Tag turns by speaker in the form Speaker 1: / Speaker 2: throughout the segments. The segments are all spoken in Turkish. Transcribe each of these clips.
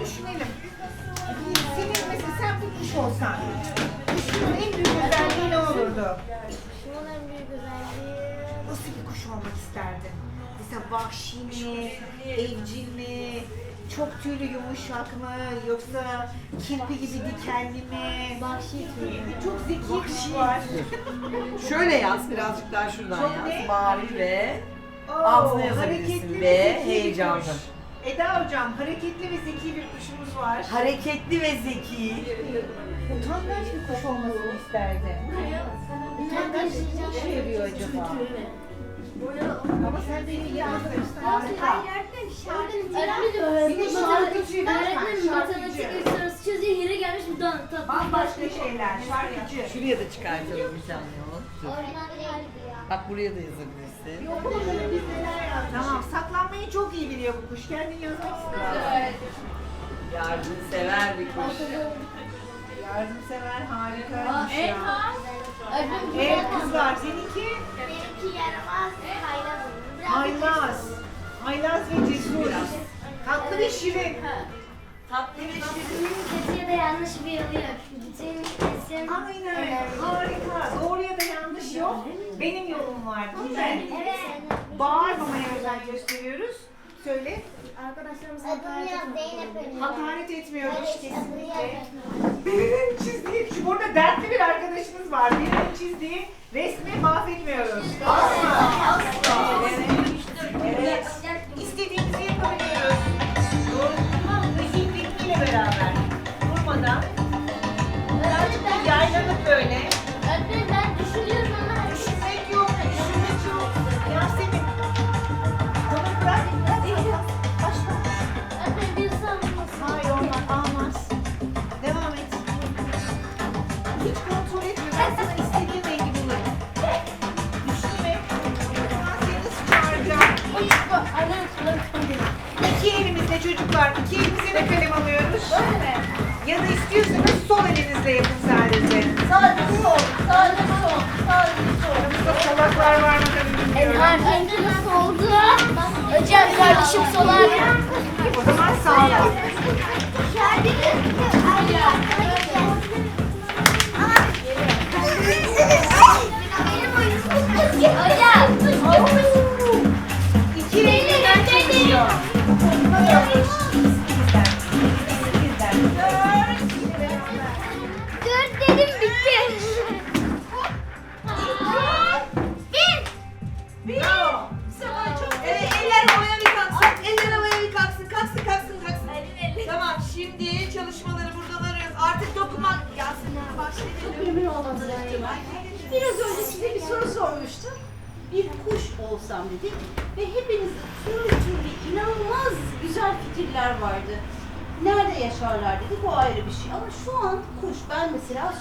Speaker 1: düşünelim. Senin mesela sen bir kuş olsan, kuşun en büyük özelliği ne olurdu?
Speaker 2: Şunun en büyük özelliği
Speaker 1: Nasıl bir kuş olmak isterdin? Mesela vahşi mi, evcil mi, çok tüylü yumuşak mı, yoksa kirpi gibi dikenli mi?
Speaker 2: vahşi türü.
Speaker 1: Çok zeki kuş var.
Speaker 3: Şöyle yaz birazcık daha şuradan
Speaker 1: Çok
Speaker 3: yaz.
Speaker 1: ne?
Speaker 3: Mavi ve
Speaker 1: Oo,
Speaker 3: Altına yazabilirsin
Speaker 1: hareketli
Speaker 3: ve
Speaker 1: zeki bir
Speaker 3: heyecanlı.
Speaker 1: kuş. Eda hocam hareketli ve zeki bir kuşumuz var.
Speaker 3: hareketli ve zeki.
Speaker 1: Utangaç bir kuş olmasını isterdim. Utangaç ne işe yarıyor acaba? Bambaşka şeyler, şarkıcı.
Speaker 3: Şuraya da çıkartalım bir tane onu. Bak buraya da yazabilirsin.
Speaker 1: Tamam, saklanmayı çok iyi biliyor bu kuş. Kendini yazmak istiyor.
Speaker 3: Yardımsever bir kuş.
Speaker 1: Yardımsever, harikaymış ya.
Speaker 2: Öğretmenim
Speaker 1: Evet kızlar, seninki
Speaker 2: Benimki yaramaz, haylaz.
Speaker 1: haylaz. Haylaz ve cesur. Tatlı ve şirin.
Speaker 3: Tatlı ve şirin.
Speaker 2: Ya da yanlış bir yolu yok. Bütün sesim...
Speaker 1: Aynen, harika. Doğru ya da yanlış yok. Benim yolum var değil mi?
Speaker 2: Evet.
Speaker 1: Bağırmamaya özen gösteriyoruz. Söyle.
Speaker 2: Arkadaşlarımız hakaret etmiyor.
Speaker 1: Hakaret etmiyoruz kesinlikle.
Speaker 2: Kesinlikle.
Speaker 1: Burada dertli bir arkadaşınız var. Birinin çizdiği resmi mahvetmiyoruz. Asla, asla. Evet. İstediğimizi yapabiliyoruz. Doğru. Müzik ritmiyle beraber. Durmadan. Birazcık yaylanıp böyle. İki elimizle çocuklar, iki elimize de kalem alıyoruz. Öyle mi? Ya da istiyorsanız sol elinizle yapın sadece.
Speaker 4: Sadece sol, sadece sol, sadece sol.
Speaker 1: Aramızda solaklar var mı tabii bilmiyorum.
Speaker 2: Önce nasıl oldu? Hocam kardeşim solar.
Speaker 4: Olmanızı istiyorum. Biraz önce size bir soru sormuştum. Bir kuş olsam dedik ve hepiniz türlü türlü inanılmaz güzel fikirler vardı. Nerede yaşarlar dedik o ayrı bir şey ama şu an kuş ben mesela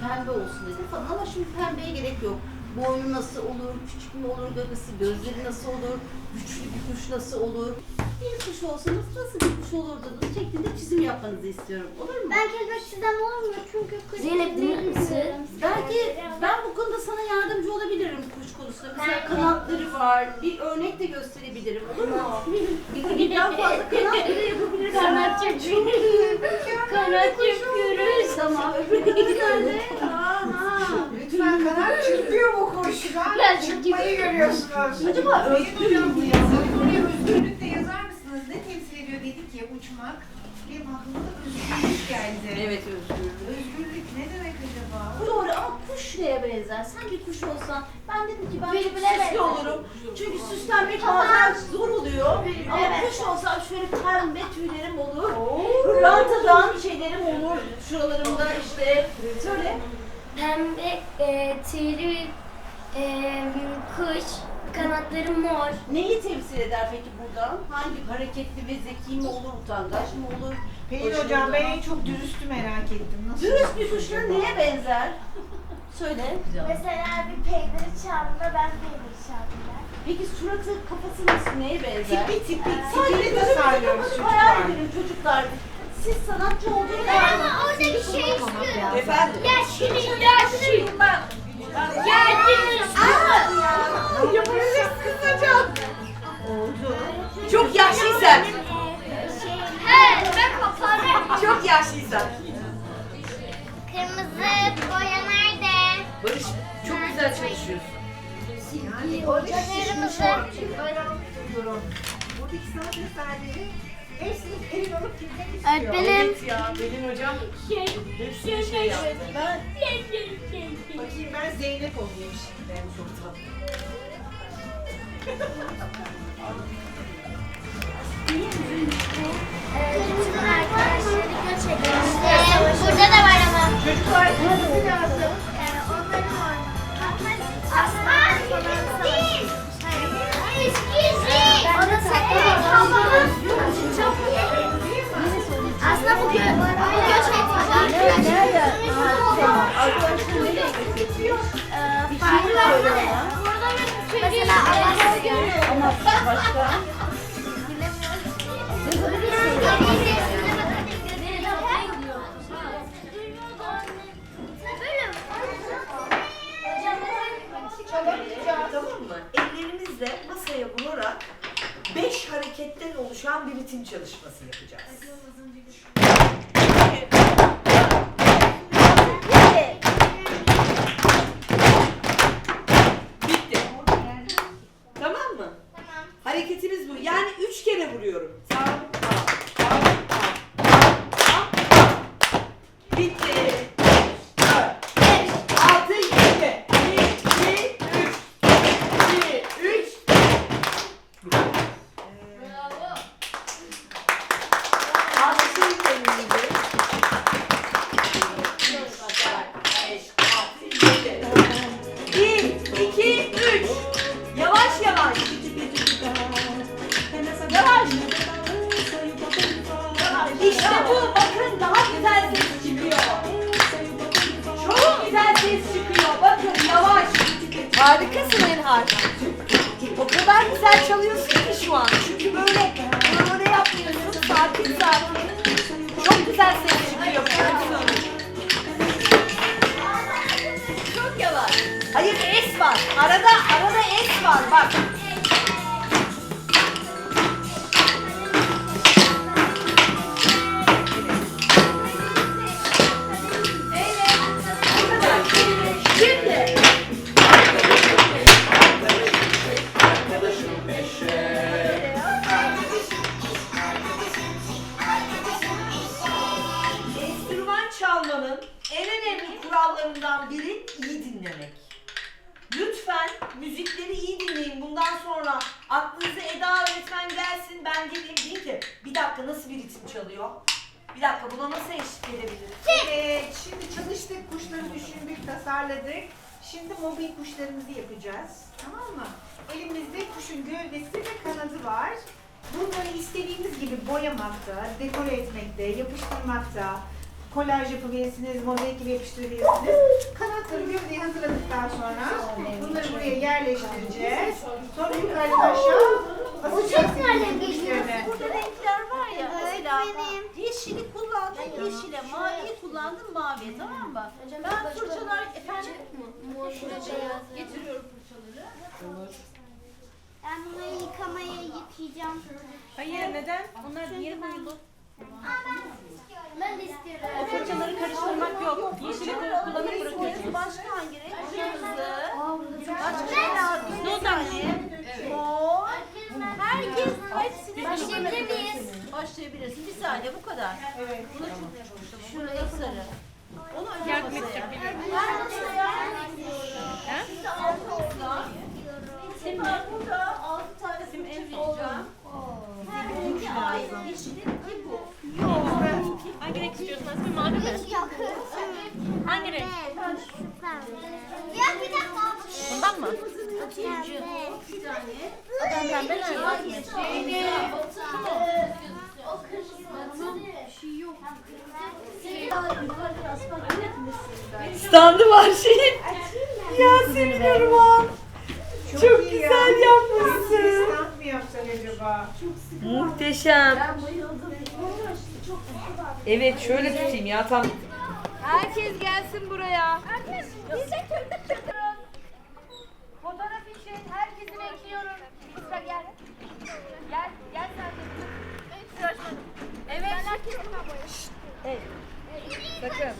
Speaker 4: pembe olsun dedim falan ama şimdi pembeye gerek yok. Boynu nasıl olur, küçük mü olur gagası, gözleri nasıl olur, güçlü bir kuş nasıl olur? Bir kuş olsanız nasıl bir kuş olurdunuz şeklinde çizim yapmanızı istiyorum. Olur mu?
Speaker 2: Ben kelebek çizden olmuyor çünkü Zeynep bilmiyorum.
Speaker 4: Belki ben bu konuda sana yardımcı olabilirim kuş konusunda. Mesela kanatları var. Bir örnek de gösterebilirim. Olur mu? Birden fazla kanat bile yapabiliriz.
Speaker 2: Kanat yapıyoruz. Kanat yapıyoruz.
Speaker 4: Tamam. Öbürü nerede? Aha.
Speaker 1: Lütfen kanat çırpıyor bu kuş. Şu an
Speaker 2: Ben
Speaker 1: çırpmayı görüyorsunuz.
Speaker 4: Acaba
Speaker 1: hocam bu yazı buraya özgürlük de yazar mısınız? Ne temsil ediyor dedik ya uçmak. Benim aklıma da özgürlük geldi.
Speaker 3: Evet özgür.
Speaker 1: Özgürlük ne demek acaba?
Speaker 4: Doğru ama kuş neye benzer? Sen bir kuş olsan ben dedim ki ben
Speaker 2: Bülbüle
Speaker 4: çok süslü
Speaker 2: benzer.
Speaker 4: olurum. Çünkü süslenmek bazen zor oluyor. Ama
Speaker 2: Evet.
Speaker 4: kuş olsam şöyle pembe tüylerim olur. Pırlantadan şeylerim olur. Şuralarımda işte. Söyle.
Speaker 2: Pembe e, tüylü e, kuş, kanatları mor.
Speaker 4: Neyi temsil eder peki buradan? Hangi hareketli ve zeki mi olur, utangaç mı olur?
Speaker 1: Pelin hocam ben en çok dürüstü merak ettim. Nasıl
Speaker 4: Dürüst bir kuşla neye benzer? Söyle.
Speaker 2: Mesela bir peyniri çaldığında ben peyniri çaldım.
Speaker 4: Peki suratı, kafası nasıl, neye benzer?
Speaker 1: Tipi tipi
Speaker 4: Sadece
Speaker 1: tipini
Speaker 4: gözümüzü
Speaker 1: tasarlıyoruz
Speaker 4: kapatıp hayal
Speaker 1: çocuklar.
Speaker 4: edelim çocuklar. Siz sanatçı olduğunu
Speaker 2: Ama orada bir şey istiyorum.
Speaker 3: Efendim.
Speaker 2: Yaşlı, yaşlı. Geldiniz.
Speaker 1: Yapabiliriz kısaca. Oldu.
Speaker 3: Çok yaşlıysan.
Speaker 2: He, bak
Speaker 3: yaşlıysan.
Speaker 2: Kırmızı boya nerede?
Speaker 3: Barış çok güzel çalışıyorsun.
Speaker 2: Kırmızı.
Speaker 1: Buradaki sanat eserleri hepsini elin alıp gitmek istiyor.
Speaker 2: Öğretmenim.
Speaker 3: Evet ya Pelin hocam hepsini şey yaptı.
Speaker 1: Ben, bakayım ben Zeynep olayım şimdi.
Speaker 3: Çok tatlı.
Speaker 2: Kırmızı arkadaşları göçelim. Burada da var ama.
Speaker 1: Çocuklar nasıl lazım?
Speaker 2: Aslan. Değil. Eskici. O da sakın. Aslında bu gö bu göç etmiş arkadaşlar.
Speaker 1: Arkadaşlar nereye götürüyor?
Speaker 2: Mesela Abbas
Speaker 1: Ama başka?
Speaker 3: Tamam mı? Ellerimizle masaya vurarak beş hareketten oluşan bir ritim çalışması yapacağız. Yavaş yavaş. Yavaş. İşte bu. Bakın daha güzel ses çıkıyor. Çok güzel ses çıkıyor. Bakın yavaş. Harikasın Enhar. O kadar güzel çalıyorsun ki şu an. Çünkü böyle böyle yapmıyorsun. Sakin sakin. Çok güzel ses çıkıyor. Çok es var. Arada arada es var. Bak. Çalmanın en önemli kurallarından biri iyi dinlemek. Müzikleri iyi dinleyin. Bundan sonra aklınıza Eda öğretmen gelsin ben geleyim deyin ki bir dakika nasıl bir ritim çalıyor? Bir dakika buna nasıl eşlik edebilirim?
Speaker 1: Evet, şimdi çalıştık, kuşları düşündük, tasarladık. Şimdi mobil kuşlarımızı yapacağız. Tamam mı? Elimizde kuşun gövdesi ve kanadı var. Bunları istediğimiz gibi boyamakta, dekore etmekte, yapıştırmakta, kolaj yapabilirsiniz, mozaik gibi yapıştırabilirsiniz. Kanatları gövdeyi hazırladıktan sonra bunları buraya yerleştireceğiz. Sonra yukarıdan aşağı asacağız kuşlarını.
Speaker 4: Burada renkler var ya mesela yeşili kullandın yeşile, maviyi kullandın maviye tamam mı? Ben fırçalar efendim getiriyorum fırçaları.
Speaker 2: Ben bunları yıkamaya yıkayacağım.
Speaker 5: Hayır neden? Onlar yeni boyulu. O fırçaları karıştırmak yok. Yeşili kullanıp bırakıyorsunuz.
Speaker 4: Başka hangi renk? Kırmızı. Başka ne lazım? Bir saniye. Mor. Herkes hepsini
Speaker 2: Başlayabilir miyiz?
Speaker 4: Başlayabilirsin. Bir saniye bu kadar.
Speaker 1: Evet.
Speaker 4: Buna çok. Şurada sarı. Onu
Speaker 5: Yardım
Speaker 4: masaya.
Speaker 5: edeceğim, biliyorum.
Speaker 4: Ben masaya. Size altı olsa. Sim var burada. Altı tane sim vereceğim. Her rengi ait. Yeşilin ki bu.
Speaker 5: Hangi renk istiyorsun? Aslı mavi mi? Hangi renk?
Speaker 2: Ya bir dakika.
Speaker 5: Bundan mı?
Speaker 4: Bir tane.
Speaker 5: Adam pembe nerede?
Speaker 2: O kırmızı.
Speaker 3: Standı var şeyin. Yasemin Irmak. Çok
Speaker 1: iyi ya.
Speaker 3: güzel yapmışsın.
Speaker 1: Stand mı yapsak acaba?
Speaker 3: Muhteşem. Evet şöyle tutayım ya tam.
Speaker 5: Herkes gelsin buraya.
Speaker 2: Fotoğraf için herkesi bekliyorum. Kızlar gel. Gel, gel sen de. Evet.
Speaker 3: Evet.